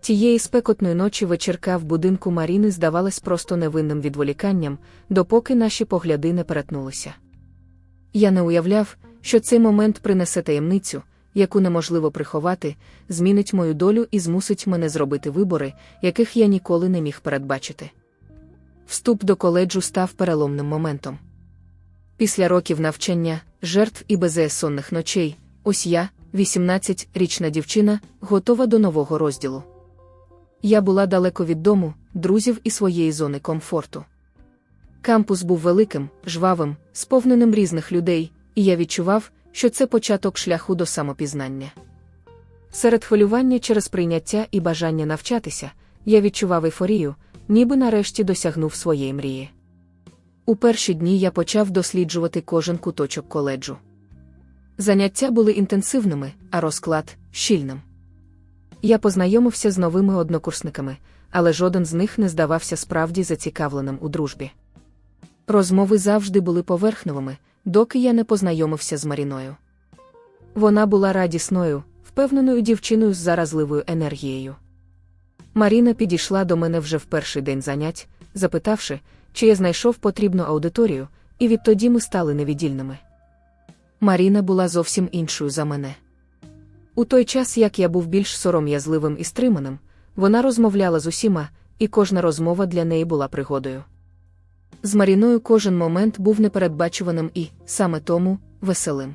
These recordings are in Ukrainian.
Тієї спекотної ночі вечірка в будинку Маріни здавалась просто невинним відволіканням, допоки наші погляди не перетнулися. Я не уявляв, що цей момент принесе таємницю, яку неможливо приховати, змінить мою долю і змусить мене зробити вибори, яких я ніколи не міг передбачити. Вступ до коледжу став переломним моментом. Після років навчання, жертв і безсонних ночей, ось я, 18-річна дівчина, готова до нового розділу. Я була далеко від дому, друзів і своєї зони комфорту. Кампус був великим, жвавим, сповненим різних людей, і я відчував, що це початок шляху до самопізнання. Серед хвилювання через прийняття і бажання навчатися, я відчував ейфорію, ніби нарешті досягнув своєї мрії. У перші дні я почав досліджувати кожен куточок коледжу. Заняття були інтенсивними, а розклад щільним. Я познайомився з новими однокурсниками, але жоден з них не здавався справді зацікавленим у дружбі. Розмови завжди були поверхневими, доки я не познайомився з Маріною. Вона була радісною, впевненою дівчиною з заразливою енергією. Маріна підійшла до мене вже в перший день занять, запитавши, чи я знайшов потрібну аудиторію, і відтоді ми стали невіддільними. Маріна була зовсім іншою за мене. У той час, як я був більш сором'язливим і стриманим, вона розмовляла з усіма, і кожна розмова для неї була пригодою. З Маріною кожен момент був непередбачуваним і, саме тому, веселим.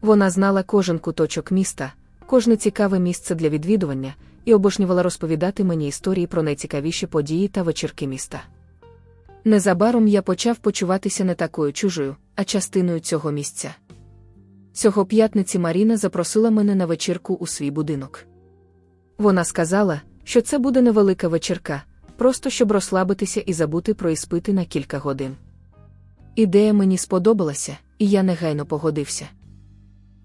Вона знала кожен куточок міста, кожне цікаве місце для відвідування і обожнювала розповідати мені історії про найцікавіші події та вечірки міста. Незабаром я почав почуватися не такою чужою, а частиною цього місця. Цього п'ятниці Маріна запросила мене на вечірку у свій будинок. Вона сказала, що це буде невелика вечірка, просто щоб розслабитися і забути про іспити на кілька годин. Ідея мені сподобалася, і я негайно погодився.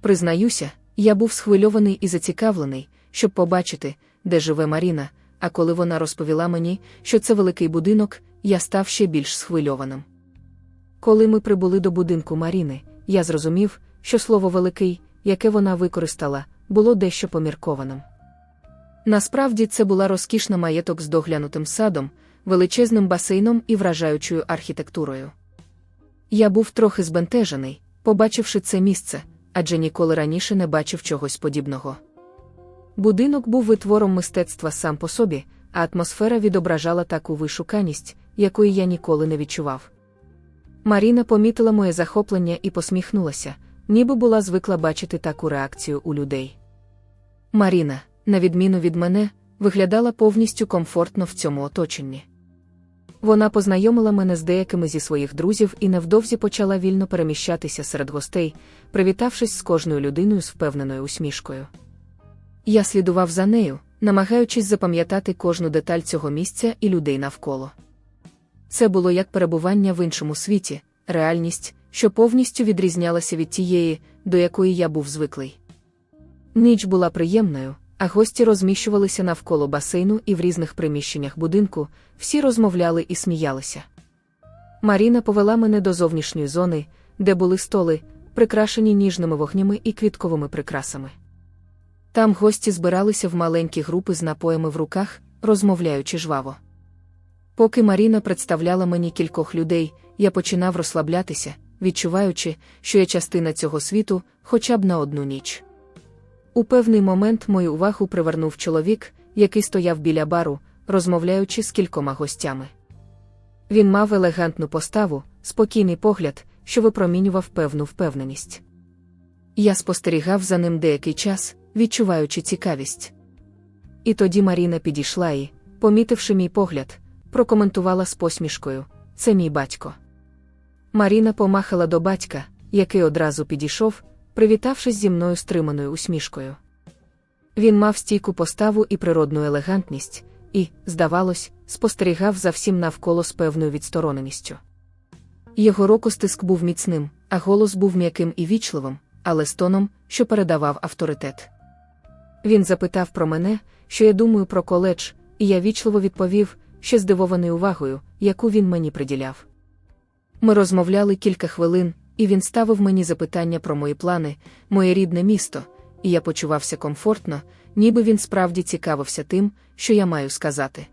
Признаюся, я був схвильований і зацікавлений, щоб побачити, де живе Маріна, а коли вона розповіла мені, що це великий будинок, я став ще більш схвильованим. Коли ми прибули до будинку Маріни, я зрозумів, що слово великий, яке вона використала, було дещо поміркованим. Насправді це була розкішна маєток з доглянутим садом, величезним басейном і вражаючою архітектурою. Я був трохи збентежений, побачивши це місце, адже ніколи раніше не бачив чогось подібного. Будинок був витвором мистецтва сам по собі, а атмосфера відображала таку вишуканість, якої я ніколи не відчував. Маріна помітила моє захоплення і посміхнулася, ніби була звикла бачити таку реакцію у людей. Маріна, на відміну від мене, виглядала повністю комфортно в цьому оточенні. Вона познайомила мене з деякими зі своїх друзів і невдовзі почала вільно переміщатися серед гостей, привітавшись з кожною людиною з впевненою усмішкою. Я слідував за нею, намагаючись запам'ятати кожну деталь цього місця і людей навколо. Це було як перебування в іншому світі, реальність, що повністю відрізнялася від тієї, до якої я був звиклий. Ніч була приємною, а гості розміщувалися навколо басейну і в різних приміщеннях будинку, всі розмовляли і сміялися. Маріна повела мене до зовнішньої зони, де були столи, прикрашені ніжними вогнями і квітковими прикрасами. Там гості збиралися в маленькі групи з напоями в руках, розмовляючи жваво. Поки Маріна представляла мені кількох людей, я починав розслаблятися, відчуваючи, що я частина цього світу, хоча б на одну ніч. У певний момент мою увагу привернув чоловік, який стояв біля бару, розмовляючи з кількома гостями. Він мав елегантну поставу, спокійний погляд, що випромінював певну впевненість. Я спостерігав за ним деякий час, відчуваючи цікавість. І тоді Маріна підійшла і, помітивши мій погляд, прокоментувала з посмішкою: це мій батько. Маріна помахала до батька, який одразу підійшов, привітавшись зі мною стриманою усмішкою. Він мав стійку поставу і природну елегантність, і, здавалось, спостерігав за всім навколо з певною відстороненістю. Його рокостиск був міцним, а голос був м'яким і вічливим, але з тоном, що передавав авторитет. Він запитав про мене, що я думаю про коледж, і я вічливо відповів, ще здивований увагою, яку він мені приділяв. Ми розмовляли кілька хвилин, і він ставив мені запитання про мої плани, моє рідне місто, і я почувався комфортно, ніби він справді цікавився тим, що я маю сказати.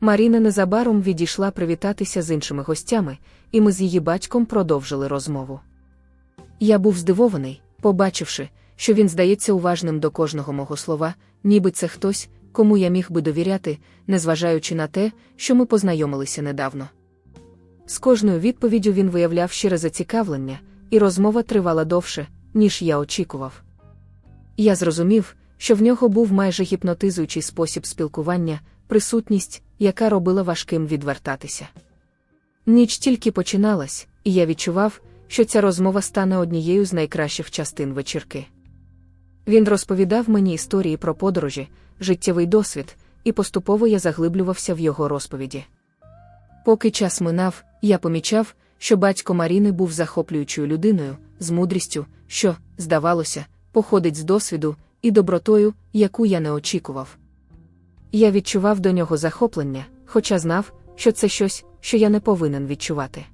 Маріна незабаром відійшла привітатися з іншими гостями, і ми з її батьком продовжили розмову. Я був здивований, побачивши, що він здається уважним до кожного мого слова, ніби це хтось, кому я міг би довіряти, незважаючи на те, що ми познайомилися недавно. З кожною відповіддю він виявляв щире зацікавлення, і розмова тривала довше, ніж я очікував. Я зрозумів, що в нього був майже гіпнотизуючий спосіб спілкування, присутність, яка робила важким відвертатися. Ніч тільки починалась, і я відчував, що ця розмова стане однією з найкращих частин вечірки. Він розповідав мені історії про подорожі, життєвий досвід, і поступово я заглиблювався в його розповіді. Поки час минав, я помічав, що батько Маріни був захоплюючою людиною, з мудрістю, що, здавалося, походить з досвіду і добротою, яку я не очікував. Я відчував до нього захоплення, хоча знав, що це щось, що я не повинен відчувати.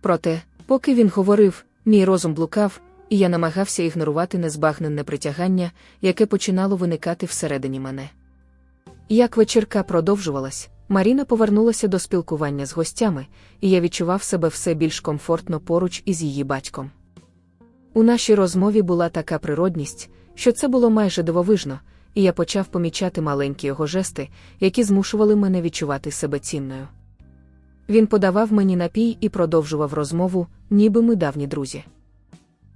Проте, поки він говорив, мій розум блукав, і я намагався ігнорувати незбагненне притягання, яке починало виникати всередині мене. Як вечірка продовжувалась, Маріна повернулася до спілкування з гостями, і я відчував себе все більш комфортно поруч із її батьком. У нашій розмові була така природність, що це було майже дивовижно, і я почав помічати маленькі його жести, які змушували мене відчувати себе цінною. Він подавав мені напій і продовжував розмову, ніби ми давні друзі.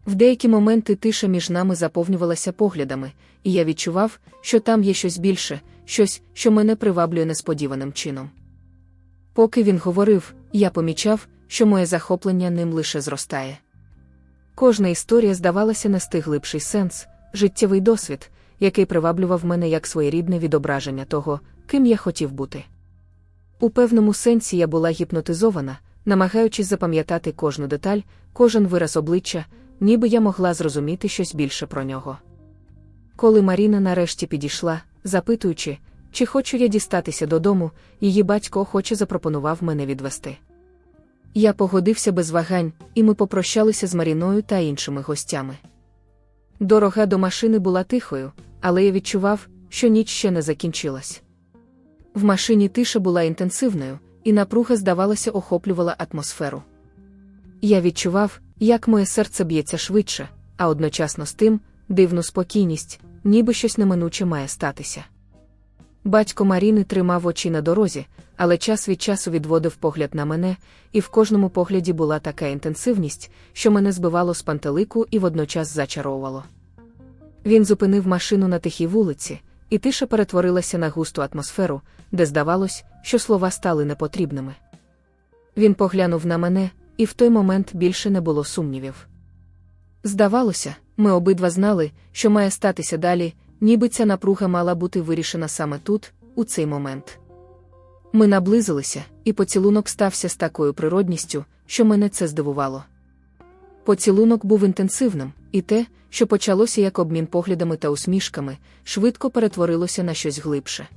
В деякі моменти тиша між нами заповнювалася поглядами, і я відчував, що там є щось більше, щось, що мене приваблює несподіваним чином. Поки він говорив, я помічав, що моє захоплення ним лише зростає. Кожна історія здавалася нести глибший сенс, життєвий досвід, який приваблював мене як своєрідне відображення того, ким я хотів бути. У певному сенсі я була гіпнотизована, намагаючись запам'ятати кожну деталь, кожен вираз обличчя, ніби я могла зрозуміти щось більше про нього. Коли Маріна нарешті підійшла, запитуючи, чи хочу я дістатися додому, її батько охоче запропонував мене відвести. Я погодився без вагань, і ми попрощалися з Маріною та іншими гостями. Дорога до машини була тихою, але я відчував, що ніч ще не закінчилась. В машині тиша була інтенсивною, і напруга, здавалося, охоплювала атмосферу. Я відчував, як моє серце б'ється швидше, а одночасно з тим дивну спокійність, ніби щось неминуче має статися. Батько Маріни тримав очі на дорозі, але час від часу відводив погляд на мене, і в кожному погляді була така інтенсивність, що мене збивало з пантелику і водночас зачаровувало. Він зупинив машину на тихій вулиці, і тиша перетворилася на густу атмосферу, де здавалось, що слова стали непотрібними. Він поглянув на мене, і в той момент більше не було сумнівів. Здавалося, ми обидва знали, що має статися далі, ніби ця напруга мала бути вирішена саме тут, у цей момент. Ми наблизилися, і поцілунок стався з такою природністю, що мене це здивувало. Поцілунок був інтенсивним, і те, що почалося як обмін поглядами та усмішками, швидко перетворилося на щось глибше.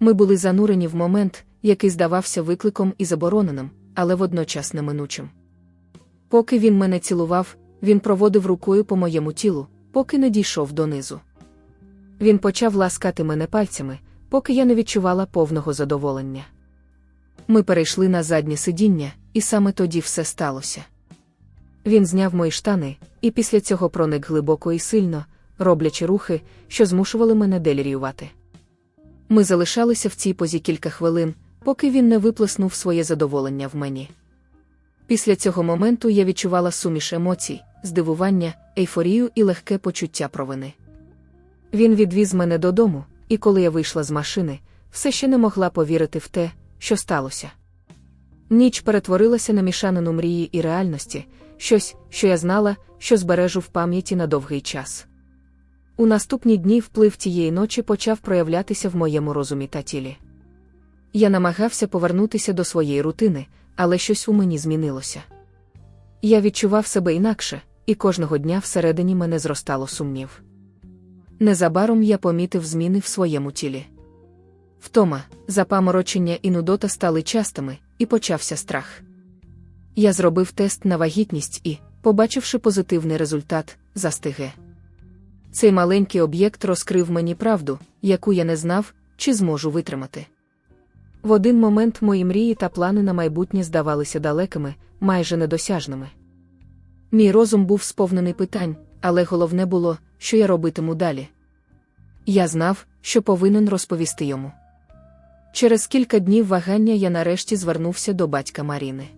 Ми були занурені в момент, який здавався викликом і забороненим, але водночас неминучим. Поки він мене цілував, він проводив рукою по моєму тілу, поки не дійшов донизу. Він почав ласкати мене пальцями, поки я не відчувала повного задоволення. Ми перейшли на заднє сидіння, і саме тоді все сталося. Він зняв мої штани, і після цього проник глибоко і сильно, роблячи рухи, що змушували мене деліріювати. Ми залишалися в цій позі кілька хвилин, поки він не виплеснув своє задоволення в мені. Після цього моменту я відчувала суміш емоцій, здивування, ейфорію і легке почуття провини. Він відвіз мене додому, і коли я вийшла з машини, все ще не могла повірити в те, що сталося. Ніч перетворилася на мішанину мрії і реальності, щось, що я знала, що збережу в пам'яті на довгий час. У наступні дні вплив тієї ночі почав проявлятися в моєму розумі та тілі. Я намагався повернутися до своєї рутини, але щось у мені змінилося. Я відчував себе інакше, і кожного дня всередині мене зростало сумнів. Незабаром я помітив зміни в своєму тілі. Втома, запаморочення і нудота стали частими, і почався страх. Я зробив тест на вагітність і, побачивши позитивний результат, застиге. Цей маленький об'єкт розкрив мені правду, яку я не знав, чи зможу витримати. В один момент мої мрії та плани на майбутнє здавалися далекими, майже недосяжними. Мій розум був сповнений питань, але головне було, що я робитиму далі. Я знав, що повинен розповісти йому. Через кілька днів вагання я нарешті звернувся до батька Маріни.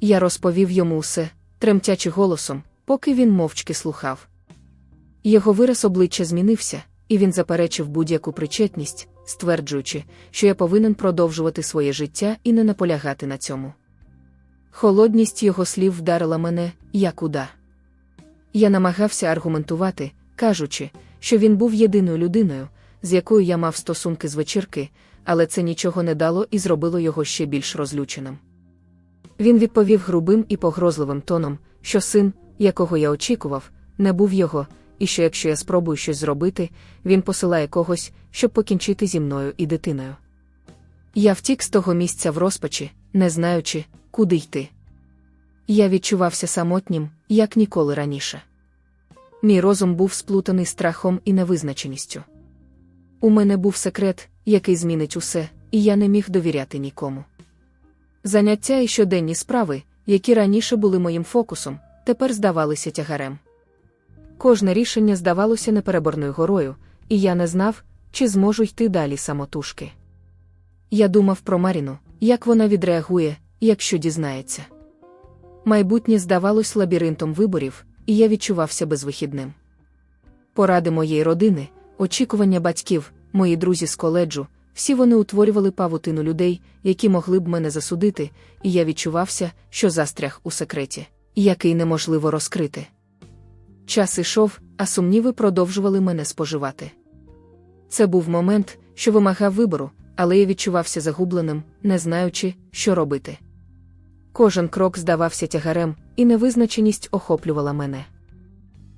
Я розповів йому усе, тремтячи голосом, поки він мовчки слухав. Його вираз обличчя змінився, і він заперечив будь-яку причетність, стверджуючи, що я повинен продовжувати своє життя і не наполягати на цьому. Холодність його слів вдарила мене, як удар. Я намагався аргументувати, кажучи, що він був єдиною людиною, з якою я мав стосунки з вечірки, але це нічого не дало і зробило його ще більш розлюченим. Він відповів грубим і погрозливим тоном, що син, якого я очікував, не був його, і що якщо я спробую щось зробити, він посилає когось, щоб покінчити зі мною і дитиною. Я втік з того місця в розпачі, не знаючи, куди йти. Я відчувався самотнім, як ніколи раніше. Мій розум був сплутаний страхом і невизначеністю. У мене був секрет, який змінить усе, і я не міг довіряти нікому. Заняття і щоденні справи, які раніше були моїм фокусом, тепер здавалися тягарем. Кожне рішення здавалося непереборною горою, і я не знав, чи зможу йти далі самотужки. Я думав про Маріну, як вона відреагує, якщо дізнається. Майбутнє здавалось лабіринтом виборів, і я відчувався безвихідним. Поради моєї родини, очікування батьків, мої друзі з коледжу, всі вони утворювали павутину людей, які могли б мене засудити, і я відчувався, що застряг у секреті, який неможливо розкрити. Час ішов, а сумніви продовжували мене споживати. Це був момент, що вимагав вибору, але я відчувався загубленим, не знаючи, що робити. Кожен крок здавався тягарем, і невизначеність охоплювала мене.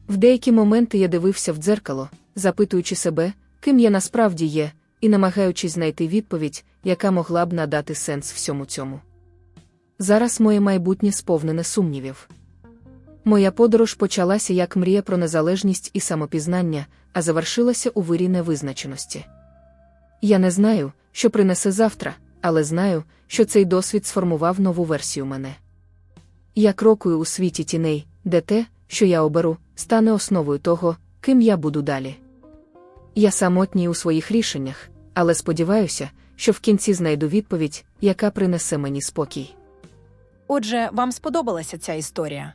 В деякі моменти я дивився в дзеркало, запитуючи себе, ким я насправді є, і намагаючись знайти відповідь, яка могла б надати сенс всьому цьому. Зараз моє майбутнє сповнене сумнівів. Моя подорож почалася як мрія про незалежність і самопізнання, а завершилася у вирі невизначеності. Я не знаю, що принесе завтра, але знаю, що цей досвід сформував нову версію мене. Я крокую у світі тіней, де те, що я оберу, стане основою того, ким я буду далі. Я самотній у своїх рішеннях, але сподіваюся, що в кінці знайду відповідь, яка принесе мені спокій. Отже, вам сподобалася ця історія.